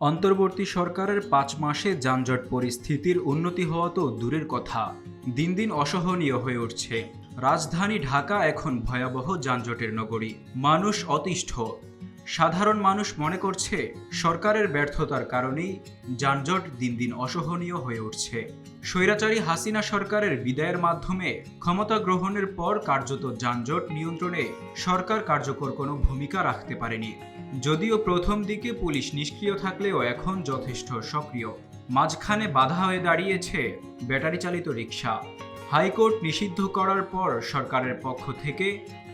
অন্তর্বর্তী সরকারের পাঁচ মাসে যানজট পরিস্থিতির উন্নতি হওয়া তো দূরের কথা। দিন দিন অসহনীয় হয়ে উঠছে। রাজধানী ঢাকা এখন ভয়াবহ যানজটের নগরী। মানুষ অতিষ্ঠ। সাধারণ মানুষ মনে করছে সরকারের ব্যর্থতার কারণেই যানজট দিন দিন অসহনীয় হয়ে উঠছে। স্বৈরাচারী হাসিনা সরকারের বিদায়ের মাধ্যমে ক্ষমতা গ্রহণের পর কার্যত যানজট নিয়ন্ত্রণে সরকার কার্যকর কোনো ভূমিকা রাখতে পারেনি। যদিও প্রথম দিকে পুলিশ নিষ্ক্রিয় থাকলেও এখন যথেষ্ট সক্রিয়। মাঝখানে বাধা হয়ে দাঁড়িয়েছে ব্যাটারি চালিত রিক্সা হাইকোর্ট নিষিদ্ধ করার পর সরকারের পক্ষ থেকে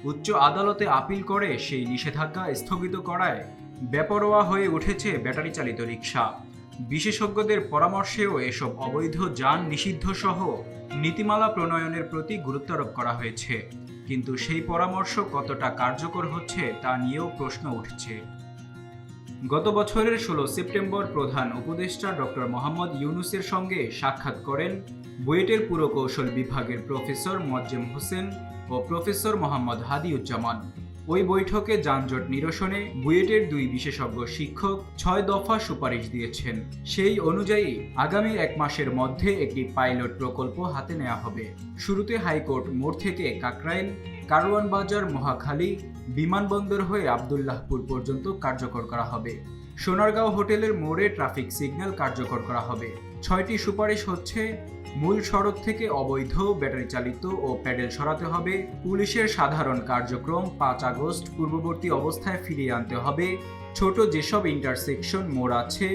উচ্চ আদালতে আপিল করে সেই নিষেধাজ্ঞা স্থগিত করায় বেপরোয়া হয়ে উঠেছে ব্যাটারি চালিত রিক্সা বিশেষজ্ঞদের পরামর্শেও এসব অবৈধ যান নিষিদ্ধ সহ নীতিমালা প্রণয়নের প্রতি গুরুত্বারোপ করা হয়েছে। কিন্তু সেই পরামর্শ কতটা কার্যকর হচ্ছে তা নিয়েও প্রশ্ন উঠছে। গত বছরের ষোলো সেপ্টেম্বর প্রধান উপদেষ্টা ডক্টর মোহাম্মদ ইউনুসের সঙ্গে সাক্ষাৎ করেন বুয়েটের পুরকৌশল বিভাগের প্রফেসর মজ্জেম হোসেন ও প্রফেসর মোহাম্মদ হাদিউজ্জামান। ওই বৈঠকে যানজট নিরসনে বুয়েটের দুই বিশেষজ্ঞ শিক্ষক ছয় দফা সুপারিশ দিয়েছেন। সেই অনুযায়ী আগামী এক মাসের মধ্যে একটি পাইলট প্রকল্প হাতে নেওয়া হবে। শুরুতে হাইকোর্ট মোড় থেকে কাকরাইল, কারওয়ান বাজার, মহাখালী, বিমানবন্দর হয়ে আবদুল্লাহপুর পর্যন্ত কার্যকর করা হবে। সোনারগাঁও হোটেলের মোড়ে ট্রাফিক সিগন্যাল কার্যকর করা হবে। ছয়টি সুপারিশ হচ্ছে মূল সড়ক থেকে অবৈধ, ব্যাটারি চালিত ও প্যাডেল সরাতে হবে। পুলিশের সাধারণ কার্যক্রম পাঁচ আগস্ট পূর্ববর্তী অবস্থায় ফিরিয়ে আনতে হবে। ছোট যেসব ইন্টারসেকশন মোড় আছে,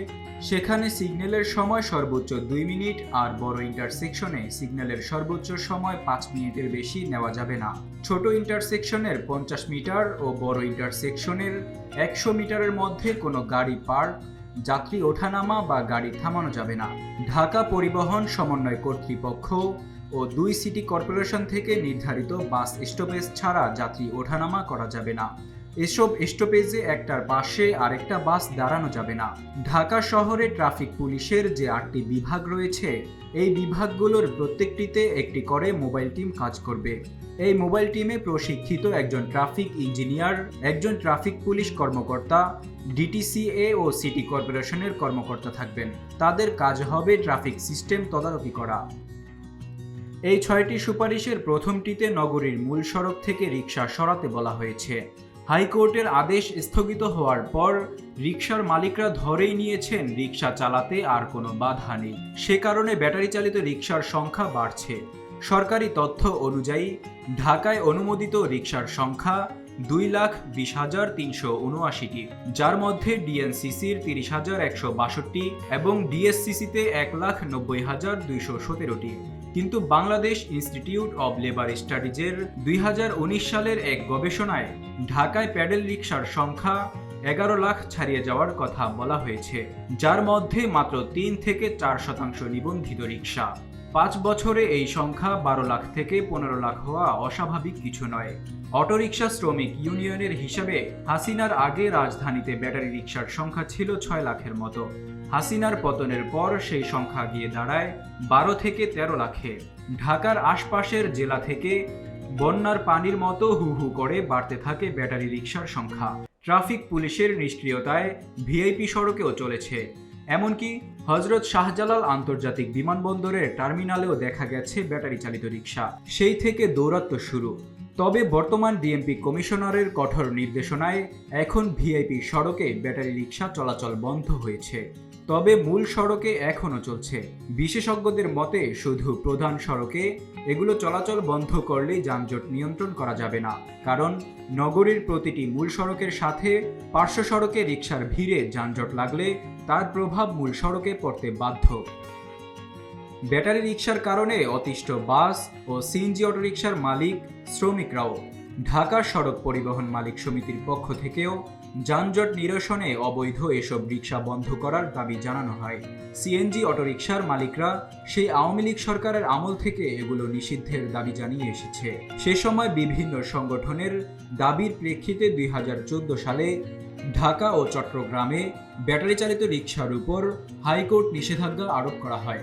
সেখানে সিগন্যালের সময় সর্বোচ্চ দুই মিনিট আর বড় ইন্টারসেকশনে সিগন্যালের সর্বোচ্চ সময় পাঁচ মিনিটের বেশি নেওয়া যাবে না। ছোট ইন্টারসেকশনের পঞ্চাশ মিটার ও বড় ইন্টারসেকশনের একশো মিটারের মধ্যে কোনো গাড়ি পার্ক যাত্রী ওঠানামা বা গাড়ি থামানো যাবে না। ঢাকা পরিবহন সমন্বয় কর্তৃপক্ষ ও দুই সিটি কর্পোরেশন থেকে নির্ধারিত বাস স্টপেজ ছাড়া যাত্রী ওঠানামা করা যাবে না। এসব স্টপেজে একটার পাশে আরেকটা বাস দাঁড়ানো যাবে না। ঢাকা শহরে ট্রাফিক পুলিশের যে আটটি বিভাগ রয়েছে, এই বিভাগগুলোর প্রত্যেকটিতে একটি করে মোবাইল টিম কাজ করবে। এই মোবাইল টিমে প্রশিক্ষিত একজন ট্রাফিক ইঞ্জিনিয়ার, একজন ট্রাফিক পুলিশ কর্মকর্তা, ডিটিসিএ ও সিটি কর্পোরেশনের কর্মকর্তা থাকবেন। তাদের কাজ হবে ট্রাফিক সিস্টেম তদারকি করা। এই ছয়টি সুপারিশের প্রথমটিতে নগরীর মূল সড়ক থেকে রিক্সা সরাতে বলা হয়েছে। হাইকোর্টের আদেশ স্থগিত হওয়ার পর রিক্সার মালিকরা ধরেই নিয়েছেন রিক্সা চালাতে আর কোনো বাধা নেই। সে কারণে ব্যাটারি চালিত রিক্সার সংখ্যা বাড়ছে। সরকারি তথ্য অনুযায়ী, ঢাকায় অনুমোদিত রিক্সার সংখ্যা দুই লাখ বিশ হাজার তিনশো উনআশিটি, যার মধ্যে ডিএনসিসির তিরিশ হাজার একশো বাষট্টি এবং ডিএসসিসিতে এক লাখ নব্বই হাজার দুইশো সতেরোটি। কিন্তু বাংলাদেশ ইনস্টিটিউট অব লেবার স্টাডিজের দুই হাজার উনিশ সালের এক গবেষণায় ঢাকায় প্যাডেল রিক্সার সংখ্যা এগারো লাখ ছাড়িয়ে যাওয়ার কথা বলা হয়েছে, যার মধ্যে মাত্র তিন থেকে চার শতাংশ নিবন্ধিত রিক্সা পাঁচ বছরে এই সংখ্যা বারো লাখ থেকে পনেরো লাখ হওয়া অস্বাভাবিক কিছু নয়। অটোরিকশা শ্রমিক ইউনিয়নের হিসাবে হাসিনার আগে রাজধানীতে ব্যাটারি রিক্সার সংখ্যা ছিল ছয় লাখের মতো। হাসিনার পতনের পর সেই সংখ্যা গিয়ে দাঁড়ায় বারো থেকে তেরো লাখে। ঢাকার আশপাশের জেলা থেকে বন্যার পানির মতো হু হু করে বাড়তে থাকে ব্যাটারি রিক্সার সংখ্যা। ট্রাফিক পুলিশের নিষ্ক্রিয়তায় ভিআইপি সড়কেও চলেছে। এমনকি হজরত শাহজালাল আন্তর্জাতিক বিমানবন্দরের টার্মিনালেও দেখা গেছে ব্যাটারি চালিত রিক্সা সেই থেকে দৌরাত্ম্য শুরু। তবে বর্তমান ডিএমপি কমিশনারের কঠোর নির্দেশনায় এখন ভিআইপি সড়কে ব্যাটারি রিক্সা চলাচল বন্ধ হয়েছে। তবে মূল সড়কে এখনও চলছে। বিশেষজ্ঞদের মতে, শুধু প্রধান সড়কে এগুলো চলাচল বন্ধ করলেই যানজট নিয়ন্ত্রণ করা যাবে না। কারণ নগরীর প্রতিটি মূল সড়কের সাথে পার্শ্ব সড়কে রিক্সার ভিড়ে যানজট লাগলে তার প্রভাব মূল সড়কে পড়তে বাধ্য। ব্যাটারি রিক্সার কারণে অতিষ্ঠ বাস ও সিএনজি অটোরিকশার মালিক, শ্রমিকরাও ঢাকা সড়ক পরিবহন মালিক সমিতির পক্ষ থেকেও যানজট নিরসনে অবৈধ এসব রিক্সা বন্ধ করার দাবি জানানো হয়। সিএনজি অটোরিকশার মালিকরা সেই আওয়ামী লীগ সরকারের আমল থেকে এগুলো নিষিদ্ধের দাবি জানিয়ে এসেছে। সে সময় বিভিন্ন সংগঠনের দাবির প্রেক্ষিতে দুই হাজার চোদ্দ সালে ঢাকা ও চট্টগ্রামে ব্যাটারি চালিত রিক্সার উপর হাইকোর্ট নিষেধাজ্ঞা আরোপ করা হয়।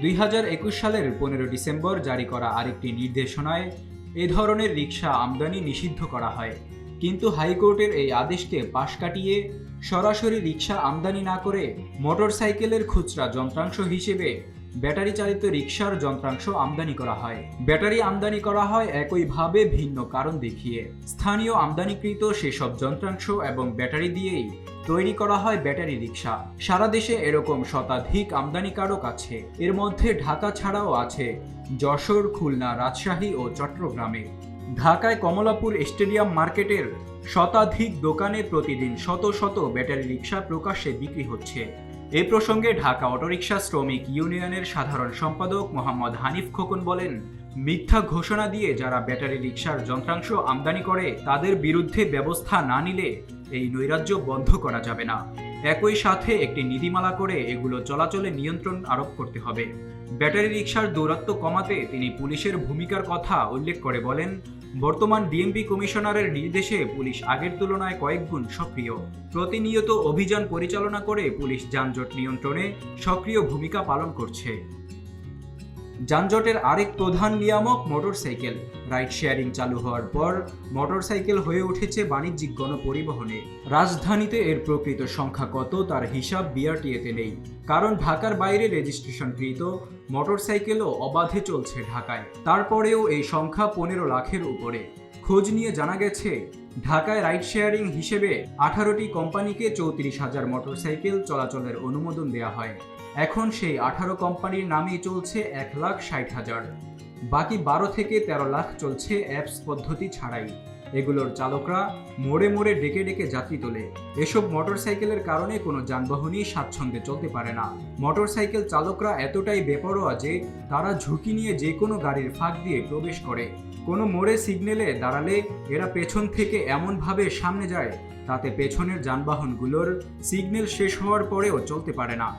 দুই হাজার একুশ সালের পনেরো ডিসেম্বর জারি করা আরেকটি নির্দেশনায় এ ধরনের রিক্সা আমদানি নিষিদ্ধ করা হয়। কিন্তু হাইকোর্টের এই আদেশকে পাশ কাটিয়ে সরাসরি রিক্সা আমদানি না করে মোটরসাইকেলের খুচরা যন্ত্রাংশ হিসেবে ব্যাটারি চালিত রিক্সার যন্ত্রাংশ আমদানি করা হয়। ব্যাটারি আমদানি করা হয় একইভাবে ভিন্ন কারণ দেখিয়ে। স্থানীয় আমদানিকৃত সেসব যন্ত্রাংশ এবং ব্যাটারি দিয়েই তৈরি করা হয় ব্যাটারি রিক্সা সারা দেশে এরকম শতাধিক আমদানিকারক আছে। এর মধ্যে ঢাকা ছাড়াও আছে যশোর, খুলনা, রাজশাহী ও চট্টগ্রামে। ঢাকায় কমলাপুর স্টেডিয়াম মার্কেটের শতাধিক দোকানে প্রতিদিন শত শত ব্যাটারি রিক্সা প্রকাশ্যে বিক্রি হচ্ছে। এ প্রসঙ্গে ঢাকা অটোরিকশা শ্রমিক ইউনিয়নের সাধারণ সম্পাদক মোহাম্মদ হানিফ খোকন বলেন, মিথ্যা ঘোষণা দিয়ে যারা ব্যাটারি রিক্সার যন্ত্রাংশ আমদানি করে, তাদের বিরুদ্ধে ব্যবস্থা না নিলে এই নৈরাজ্য বন্ধ করা যাবে না। একই সাথে একটি নীতিমালা করে এগুলো চলাচলে নিয়ন্ত্রণ আরোপ করতে হবে। ব্যাটারি রিক্সার দৌরাত্ম্য কমাতে তিনি পুলিশের ভূমিকার কথা উল্লেখ করে বলেন বর্তমান ডিএমপি কমিশনারের নির্দেশে পুলিশ আগের তুলনায় কয়েকগুণ সক্রিয়। প্রতিনিয়ত অভিযান পরিচালনা করে পুলিশ যানজট নিয়ন্ত্রণে সক্রিয় ভূমিকা পালন করছে। যানজটের আরেক প্রধান নিয়ামক মোটরসাইকেল। রাইড শেয়ারিং চালু হওয়ার পর মোটরসাইকেল হয়ে উঠেছে বাণিজ্যিক গণপরিবহনে। রাজধানীতে এর প্রকৃত সংখ্যা কত তার হিসাব বিআরটিএতে নেই। কারণ ঢাকার বাইরে রেজিস্ট্রেশনকৃত মোটরসাইকেলও অবাধে চলছে ঢাকায়। তারপরেও এই সংখ্যা পনেরো লাখের উপরে। খোঁজ নিয়ে জানা গেছে, ঢাকায় রাইড শেয়ারিং হিসেবে আঠারোটি কোম্পানিকে চৌত্রিশ হাজার মোটরসাইকেল চলাচলের অনুমোদন দেওয়া হয়। এখন সেই আঠারো কোম্পানির নামেই চলছে এক লাখ ষাট হাজার। বাকি বারো থেকে তেরো লাখ চলছে অ্যাপস পদ্ধতি ছাড়াই। এগুলোর চালকরা মোড়ে মোড়ে ডেকে ডেকে যাত্রী তোলে। এসব মোটরসাইকেলের কারণে কোনো যানবাহনই স্বাচ্ছন্দ্যে চলতে পারে না। মোটরসাইকেল চালকরা এতটাই বেপরোয়া যে তারা ঝুঁকি নিয়ে যে কোনো গাড়ির ফাঁক দিয়ে প্রবেশ করে। কোনো মোড়ে সিগন্যালে দাঁড়ালে এরা পেছন থেকে এমনভাবে সামনে যায়, তাতে পেছনের যানবাহনগুলোর সিগন্যাল শেষ হওয়ার পরেও চলতে পারে না।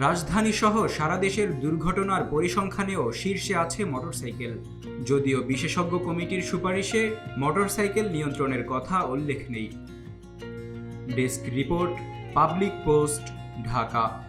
রাজধানী সহ সারা দেশের দুর্ঘটনার পরিসংখ্যানেও শীর্ষে আছে মোটরসাইকেল। যদিও বিশেষজ্ঞ কমিটির সুপারিশে মোটরসাইকেল নিয়ন্ত্রণের কথা উল্লেখ নেই। Desk report, public post, Dhaka.